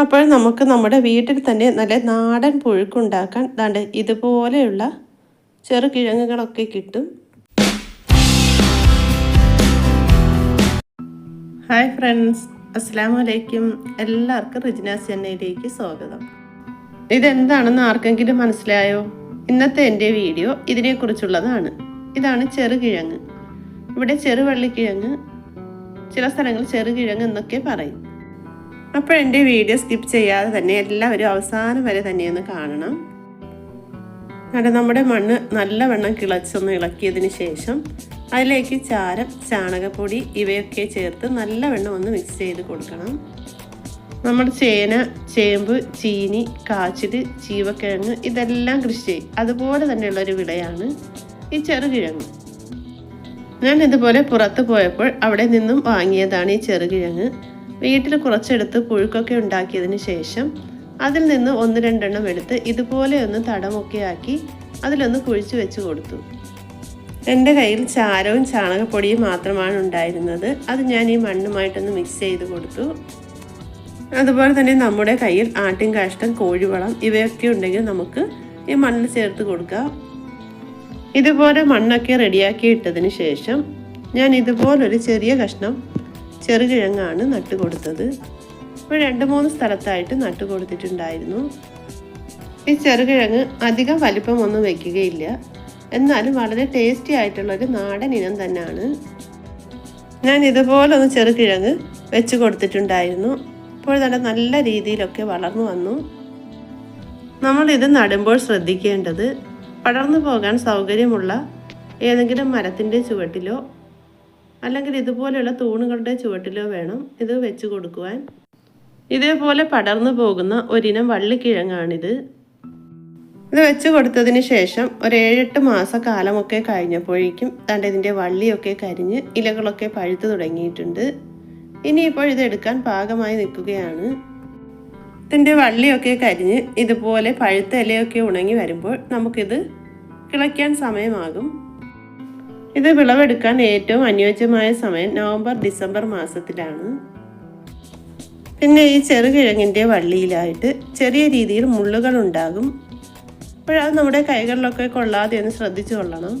അപ്പോൾ നമുക്ക് നമ്മുടെ വീട്ടിൽ തന്നെ നല്ല നാടൻ പുഴുക്കുണ്ടാക്കാൻ ദാണ്ട് ഇതുപോലെയുള്ള ചെറു കിഴങ്ങുകളൊക്കെ കിട്ടും. Hi friends. അസ്സാം വലൈക്കും എല്ലാവർക്കും റിജിനാസ് ചെന്നൈയിലേക്ക് സ്വാഗതം. ഇതെന്താണെന്ന് ആർക്കെങ്കിലും മനസ്സിലായോ? ഇന്നത്തെ എന്റെ വീഡിയോ ഇതിനെക്കുറിച്ചുള്ളതാണ്. ഇതാണ് ചെറുകിഴങ്ങ് ഇവിടെ ചെറുവള്ളിക്കിഴങ്ങ് ചില സ്ഥലങ്ങളിൽ ചെറുകിഴങ്ങ് എന്നൊക്കെ പറയും. അപ്പോൾ എന്റെ വീഡിയോ സ്കിപ്പ് ചെയ്യാതെ തന്നെ എല്ലാവരും അവസാനം വരെ തന്നെയൊന്ന് കാണണം. അവിടെ നമ്മുടെ മണ്ണ് നല്ലവണ്ണം കിളച്ചൊന്ന് ഇളക്കിയതിന് ശേഷം അതിലേക്ക് ചാരം ചാണകപ്പൊടി ഇവയൊക്കെ ചേർത്ത് നല്ലവണ്ണം ഒന്ന് മിക്സ് ചെയ്ത് കൊടുക്കണം. നമ്മൾ ചേന ചേമ്പ് ചീനി കാച്ചിൽ ചീവക്കിഴങ്ങ് ഇതെല്ലാം കൃഷി ചെയ്യും. അതുപോലെ തന്നെയുള്ളൊരു വിളയാണ് ഈ ചെറുകിഴങ്ങ്. ഞാൻ ഇതുപോലെ പുറത്ത് പോയപ്പോൾ അവിടെ നിന്നും വാങ്ങിയതാണ് ഈ ചെറുകിഴങ്ങ്. വീട്ടിൽ കുറച്ചെടുത്ത് പുഴുക്കൊക്കെ ഉണ്ടാക്കിയതിന് ശേഷം അതിൽ നിന്ന് ഒന്ന് രണ്ടെണ്ണം എടുത്ത് ഇതുപോലെ ഒന്ന് തടമൊക്കെ ആക്കി അതിലൊന്ന് കുഴിച്ചു വെച്ച് കൊടുത്തു. എന്റെ കയ്യിൽ ചാരവും ചാണകപ്പൊടിയും മാത്രമാണ് ഉണ്ടായിരുന്നത്. അത് ഞാൻ ഈ മണ്ണുമായിട്ടൊന്ന് മിക്സ് ചെയ്ത് കൊടുത്തു. അതുപോലെ തന്നെ നമ്മുടെ കയ്യിൽ ആട്ടിൻ കാഷ്ടം കോഴിവളം ഇവയൊക്കെ ഉണ്ടെങ്കിൽ നമുക്ക് ഈ മണ്ണിൽ ചേർത്ത് കൊടുക്കാം. ഇതുപോലെ മണ്ണൊക്കെ റെഡിയാക്കി ഇട്ടതിന് ശേഷം ഞാൻ ഇതുപോലൊരു ചെറിയ കഷ്ണം ചെറുകിഴങ്ങാണ് നട്ടു കൊടുത്തത് ഇപ്പോൾ രണ്ട് മൂന്ന് സ്ഥലത്തായിട്ട് നട്ടു കൊടുത്തിട്ടുണ്ടായിരുന്നു ഈ ചെറുകിഴങ്ങ് അധികം വലിപ്പമൊന്നും വയ്ക്കുകയില്ല. എന്നാലും വളരെ ടേസ്റ്റി ആയിട്ടുള്ളൊരു നാടൻ ഇനം തന്നെയാണ്. ഞാൻ ഇതുപോലെ ഒന്ന് ചെറുകിഴങ്ങ് വെച്ച് കൊടുത്തിട്ടുണ്ടായിരുന്നു. ഇപ്പോൾ തന്നെ നല്ല രീതിയിലൊക്കെ വളർന്നു വന്നു. നമ്മളിത് നടുമ്പോൾ ശ്രദ്ധിക്കേണ്ടത് പടർന്നു പോകാൻ സൗകര്യമുള്ള ഏതെങ്കിലും മരത്തിന്റെ ചുവട്ടിലോ അല്ലെങ്കിൽ ഇതുപോലെയുള്ള തൂണുകളുടെ ചുവട്ടിലോ വേണം ഇത് വെച്ച് കൊടുക്കുവാൻ. ഇതേപോലെ പടർന്നു പോകുന്ന ഒരിനം വള്ളിക്കിഴങ്ങാണിത്. ഇത് വെച്ച് കൊടുത്തതിന് ശേഷം ഒരു ഏഴെട്ട് മാസ കാലമൊക്കെ കഴിഞ്ഞപ്പോഴേക്കും തന്റെ ഇതിന്റെ വള്ളിയൊക്കെ കരിഞ്ഞ് ഇലകളൊക്കെ പഴുത്തു തുടങ്ങിയിട്ടുണ്ട്. ഇനിയിപ്പോൾ ഇതെടുക്കാൻ പാകമായി നിൽക്കുകയാണ്. ഇതിന്റെ വള്ളിയൊക്കെ കരിഞ്ഞ് ഇതുപോലെ പഴുത്ത ഇലയൊക്കെ ഉണങ്ങി വരുമ്പോൾ നമുക്കിത് കിളയ്ക്കാൻ സമയമാകും. ഇത് വിളവെടുക്കാൻ ഏറ്റവും അനുയോജ്യമായ സമയം നവംബർ ഡിസംബർ മാസത്തിലാണ്. പിന്നെ ഈ ചെറുകിഴങ്ങിന്റെ വള്ളിയിലായിട്ട് ചെറിയ രീതിയിൽ മുള്ളുകൾ ഉണ്ടാകും. അപ്പോഴത് നമ്മുടെ കൈകളിലൊക്കെ കൊള്ളാതെ ഒന്ന് ശ്രദ്ധിച്ചു കൊള്ളണം.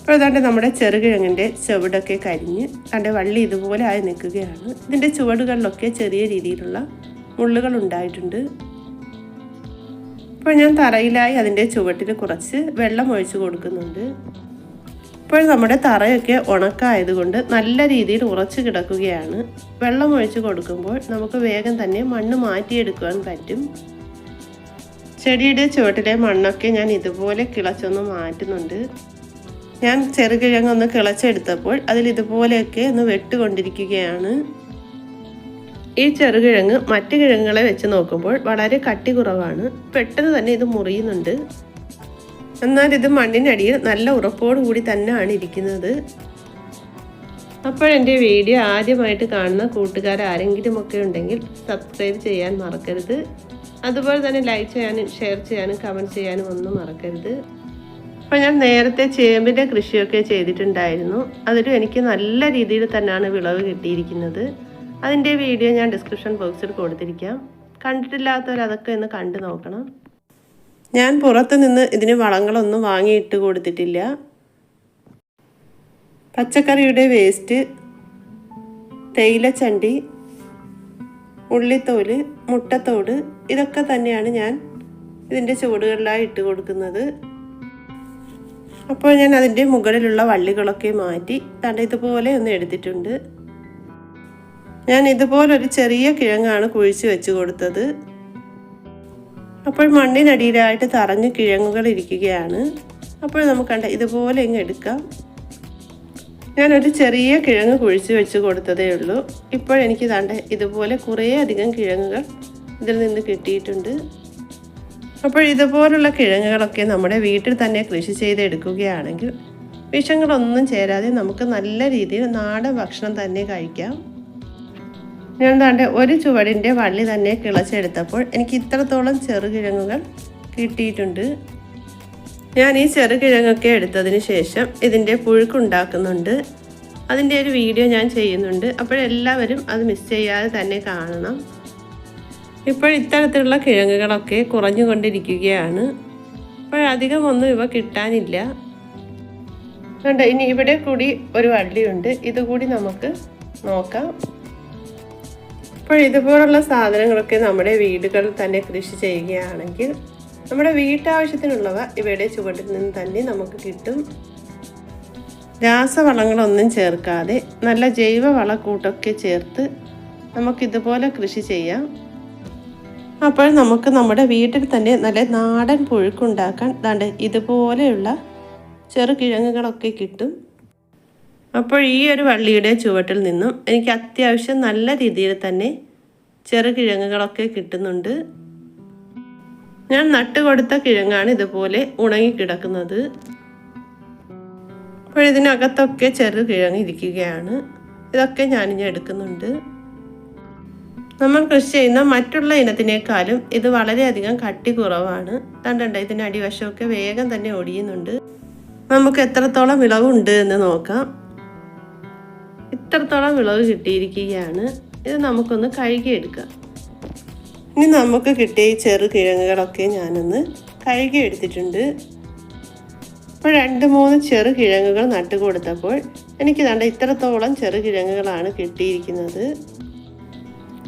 അപ്പോൾ ഏതാണ്ട് നമ്മുടെ ചെറുകിഴങ്ങിന്റെ ചുവടൊക്കെ കരിഞ്ഞ് അതിന്റെ വള്ളി ഇതുപോലെ ആയി നിൽക്കുകയാണ്. ഇതിന്റെ ചുവടുകളിലൊക്കെ ചെറിയ രീതിയിലുള്ള മുള്ളുകൾ ഉണ്ടായിട്ടുണ്ട്. അപ്പോൾ ഞാൻ തറയിലായി അതിന്റെ ചുവട്ടിൽ കുറച്ച് വെള്ളം ഒഴിച്ചു കൊടുക്കുന്നുണ്ട്. ഇപ്പോൾ നമ്മുടെ തറയൊക്കെ ഉണക്കായതുകൊണ്ട് നല്ല രീതിയിൽ ഉറച്ചു കിടക്കുകയാണ്. വെള്ളം ഒഴിച്ചു കൊടുക്കുമ്പോൾ നമുക്ക് വേഗം തന്നെ മണ്ണ് മാറ്റിയെടുക്കുവാൻ പറ്റും. ചെടിയുടെ ചുവട്ടിലെ മണ്ണൊക്കെ ഞാൻ ഇതുപോലെ കിളച്ചൊന്ന് മാറ്റുന്നുണ്ട്. ഞാൻ ചെറുകിഴങ്ങൊന്ന് കിളച്ചെടുത്തപ്പോൾ അതിൽ ഇതുപോലെയൊക്കെ ഒന്ന് വെട്ടുകൊണ്ടിരിക്കുകയാണ്. ഈ ചെറുകിഴങ്ങ് മറ്റു കിഴങ്ങുകളെ വെച്ച് നോക്കുമ്പോൾ വളരെ കട്ടി കുറവാണ്. പെട്ടെന്ന് തന്നെ ഇത് മുറിയുന്നുണ്ട്. എന്നാൽ ഇത് മണ്ണിനടിയിൽ നല്ല ഉറപ്പോടു കൂടി തന്നെയാണ് ഇരിക്കുന്നത്. അപ്പോൾ എന്റെ വീഡിയോ ആദ്യമായിട്ട് കാണുന്ന കൂട്ടുകാർ ആരെങ്കിലും ഒക്കെ ഉണ്ടെങ്കിൽ സബ്സ്ക്രൈബ് ചെയ്യാൻ മറക്കരുത്. അതുപോലെ തന്നെ ലൈക്ക് ചെയ്യാനും ഷെയർ ചെയ്യാനും കമന്റ് ചെയ്യാനും ഒന്നും മറക്കരുത്. അപ്പോൾ ഞാൻ നേരത്തെ ചേമ്പിന്റെ കൃഷിയൊക്കെ ചെയ്തിട്ടുണ്ടായിരുന്നു. അതിലും എനിക്ക് നല്ല രീതിയിൽ തന്നെയാണ് വിളവ് കിട്ടിയിരിക്കുന്നത്. അതിന്റെ വീഡിയോ ഞാൻ ഡിസ്ക്രിപ്ഷൻ ബോക്സിൽ കൊടുത്തിരിക്കാം. കണ്ടിട്ടില്ലാത്തവർ അതൊക്കെ ഒന്ന് കണ്ടു നോക്കണം. ഞാൻ പുറത്ത് നിന്ന് ഇതിന് വളങ്ങളൊന്നും വാങ്ങിയിട്ട് കൊടുത്തിട്ടില്ല. പച്ചക്കറിയുടെ വേസ്റ്റ് തേയിലച്ചണ്ടി ഉള്ളിത്തോൽ മുട്ടത്തോട് ഇതൊക്കെ തന്നെയാണ് ഞാൻ ഇതിന്റെ ചുവടുകളിലായി ഇട്ട് കൊടുക്കുന്നത്. അപ്പോൾ ഞാൻ അതിന്റെ മുകളിലുള്ള വള്ളികളൊക്കെ മാറ്റി തണ്ട ഇതുപോലെ ഒന്ന് എടുത്തിട്ടുണ്ട്. ഞാൻ ഇതുപോലൊരു ചെറിയ കിഴങ്ങാണ് കുഴിച്ച് വെച്ച് കൊടുത്തത്. അപ്പോൾ മണ്ണിനടിയിലായിട്ട് തറഞ്ഞ് കിഴങ്ങുകൾ ഇരിക്കുകയാണ്. അപ്പോൾ നമുക്ക് കണ്ട ഇതുപോലെ ഇങ്ങ് എടുക്കാം. ഞാനൊരു ചെറിയ കിഴങ്ങ് കുഴിച്ച് വെച്ച് കൊടുത്തതേ ഉള്ളൂ. ഇപ്പോഴെനിക്ക് തണ്ട ഇതുപോലെ കുറേ അധികം കിഴങ്ങുകൾ ഇതിൽ നിന്ന് കിട്ടിയിട്ടുണ്ട്. അപ്പോൾ ഇതുപോലുള്ള കിഴങ്ങുകളൊക്കെ നമ്മുടെ വീട്ടിൽ തന്നെ കൃഷി ചെയ്തെടുക്കുകയാണെങ്കിൽ വിഷങ്ങളൊന്നും ചേരാതെ നമുക്ക് നല്ല രീതിയിൽ നാടൻ ഭക്ഷണം തന്നെ കഴിക്കാം. ഞാൻ താണ്ട് ഒരു ചുവടിന്റെ വള്ളി തന്നെ കിളച്ചെടുത്തപ്പോൾ എനിക്ക് ഇത്രത്തോളം ചെറുകിഴങ്ങുകൾ കിട്ടിയിട്ടുണ്ട്. ഞാൻ ഈ ചെറുകിഴങ്ങൊക്കെ എടുത്തതിന് ശേഷം ഇതിന്റെ പുഴുക്കുണ്ടാക്കുന്നുണ്ട്. അതിന്റെ ഒരു വീഡിയോ ഞാൻ ചെയ്യുന്നുണ്ട്. അപ്പോഴെല്ലാവരും അത് മിസ് ചെയ്യാതെ തന്നെ കാണണം. ഇപ്പോൾ ഇത്തരത്തിലുള്ള കിഴങ്ങുകളൊക്കെ കുറഞ്ഞുകൊണ്ടിരിക്കുകയാണ്. അപ്പോഴധികം ഒന്നും ഇവ കിട്ടാനില്ല. ഇനി ഇവിടെ കൂടി ഒരു വള്ളിയുണ്ട്. ഇതുകൂടി നമുക്ക് നോക്കാം. അപ്പോൾ ഇതുപോലുള്ള സാധനങ്ങളൊക്കെ നമ്മുടെ വീടുകളിൽ തന്നെ കൃഷി ചെയ്യുകയാണെങ്കിൽ നമ്മുടെ വീട്ടാവശ്യത്തിനുള്ളവ ഇവയുടെ ചുവട്ടിൽ നിന്ന് തന്നെ നമുക്ക് കിട്ടും. രാസവളങ്ങളൊന്നും ചേർക്കാതെ നല്ല ജൈവ വളക്കൂട്ടൊക്കെ ചേർത്ത് നമുക്കിതുപോലെ കൃഷി ചെയ്യാം. അപ്പോൾ നമുക്ക് നമ്മുടെ വീട്ടിൽ തന്നെ നല്ല നാടൻ പുഴുക്കുണ്ടാക്കാൻ ദാണ്ട് ഇതുപോലെയുള്ള ചെറുകിഴങ്ങുകളൊക്കെ കിട്ടും. അപ്പോൾ ഈ ഒരു വള്ളിയുടെ ചുവട്ടിൽ നിന്നും എനിക്ക് അത്യാവശ്യം നല്ല രീതിയിൽ തന്നെ ചെറുകിഴങ്ങുകളൊക്കെ കിട്ടുന്നുണ്ട്. ഞാൻ നട്ടുകൊടുത്ത കിഴങ്ങാണ് ഇതുപോലെ ഉണങ്ങിക്കിടക്കുന്നത് അപ്പോൾ ഇതിനകത്തൊക്കെ ചെറു കിഴങ്ങ് ഇരിക്കുകയാണ്. ഇതൊക്കെ ഞാനിഞ്ഞ് എടുക്കുന്നുണ്ട്. നമ്മൾ കൃഷി ചെയ്യുന്ന മറ്റുള്ള ഇനത്തിനേക്കാളും ഇത് വളരെയധികം കട്ടി കുറവാണ്. കണ്ടണ്ട ഇതിന് അടിവശമൊക്കെ വേഗം തന്നെ ഒടിയുന്നുണ്ട്. നമുക്ക് എത്രത്തോളം വിളവുണ്ട് എന്ന് നോക്കാം. ഇത്രത്തോളം വിളവ് കിട്ടിയിരിക്കുകയാണ്. ഇത് നമുക്കൊന്ന് കഴുകിയെടുക്കാം. ഇനി നമുക്ക് കിട്ടിയ ഈ ചെറു കിഴങ്ങുകളൊക്കെ ഞാനൊന്ന് കഴുകി എടുത്തിട്ടുണ്ട് അപ്പോൾ രണ്ട് മൂന്ന് ചെറു കിഴങ്ങുകൾ നട്ടു കൊടുത്തപ്പോൾ എനിക്ക് കണ്ട ഇത്രത്തോളം ചെറു കിഴങ്ങുകളാണ് കിട്ടിയിരിക്കുന്നത്.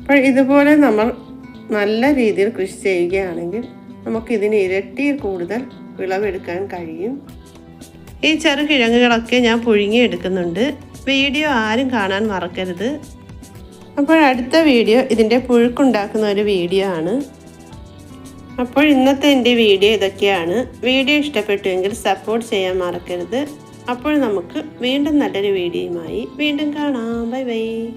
അപ്പോൾ ഇതുപോലെ നമ്മൾ നല്ല രീതിയിൽ കൃഷി ചെയ്യുകയാണെങ്കിൽ നമുക്ക് ഇതിന് ഇരട്ടിയിൽ കൂടുതൽ വിളവെടുക്കാൻ കഴിയും. ഈ ചെറു കിഴങ്ങുകളൊക്കെ ഞാൻ പുഴുങ്ങി എടുക്കുന്നുണ്ട്. വീഡിയോ ആരും കാണാൻ മറക്കരുത്. അപ്പോൾ അടുത്ത വീഡിയോ ഇതിന്റെ പുഴുക്കുണ്ടാക്കുന്ന ഒരു വീഡിയോ ആണ്. അപ്പോൾ ഇന്നത്തെ എന്റെ വീഡിയോ ഇതൊക്കെയാണ്. വീഡിയോ ഇഷ്ടപ്പെട്ടുവെങ്കിൽ സപ്പോർട്ട് ചെയ്യാൻ മറക്കരുത്. അപ്പോൾ നമുക്ക് വീണ്ടും നല്ലൊരു വീഡിയോയുമായി വീണ്ടും കാണാം. Bye bye.